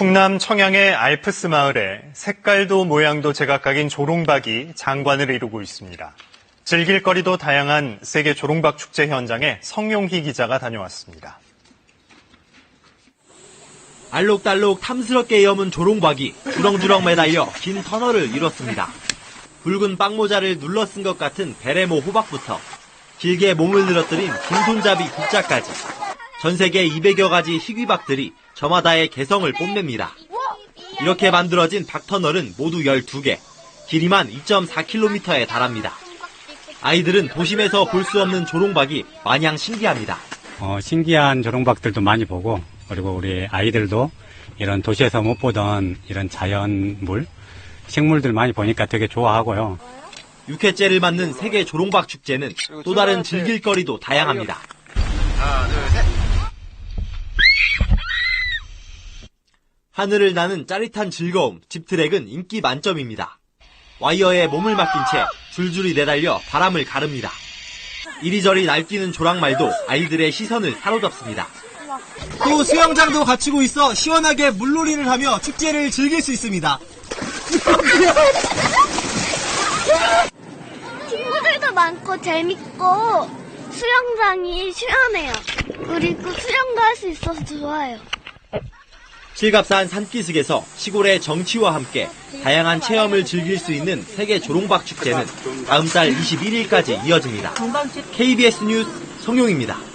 충남 청양의 알프스 마을에 색깔도 모양도 제각각인 조롱박이 장관을 이루고 있습니다. 즐길 거리도 다양한 세계 조롱박 축제 현장에 성용희 기자가 다녀왔습니다. 알록달록 탐스럽게 여문 조롱박이 주렁주렁 매달려 긴 터널을 이뤘습니다. 붉은 빵모자를 눌러 쓴 것 같은 베레모 호박부터 길게 몸을 늘어뜨린 긴 손잡이 국자까지 전 세계 200여 가지 희귀박들이 저마다의 개성을 뽐냅니다. 이렇게 만들어진 박터널은 모두 12개, 길이만 2.4km에 달합니다. 아이들은 도심에서 볼 수 없는 조롱박이 마냥 신기합니다. 어, 신기한 조롱박들도 많이 보고 그리고 우리 아이들도 이런 도시에서 못 보던 이런 자연물, 식물들 많이 보니까 되게 좋아하고요. 6회째를 맞는 세계 조롱박 축제는 또 다른 즐길거리도 다양합니다. 하늘을 나는 짜릿한 즐거움, 집트랙은 인기 만점입니다. 와이어에 몸을 맡긴 채 줄줄이 내달려 바람을 가릅니다. 이리저리 날뛰는 조랑말도 아이들의 시선을 사로잡습니다. 또 수영장도 갖추고 있어 시원하게 물놀이를 하며 축제를 즐길 수 있습니다. 친구들도 많고 재밌고 수영장이 시원해요. 그리고 수영도 할 수 있어서 좋아요. 실갑산 산기슭에서 시골의 정치와 함께 다양한 체험을 즐길 수 있는 세계 조롱박 축제는 다음 달 21일까지 이어집니다. KBS 뉴스 성용입니다.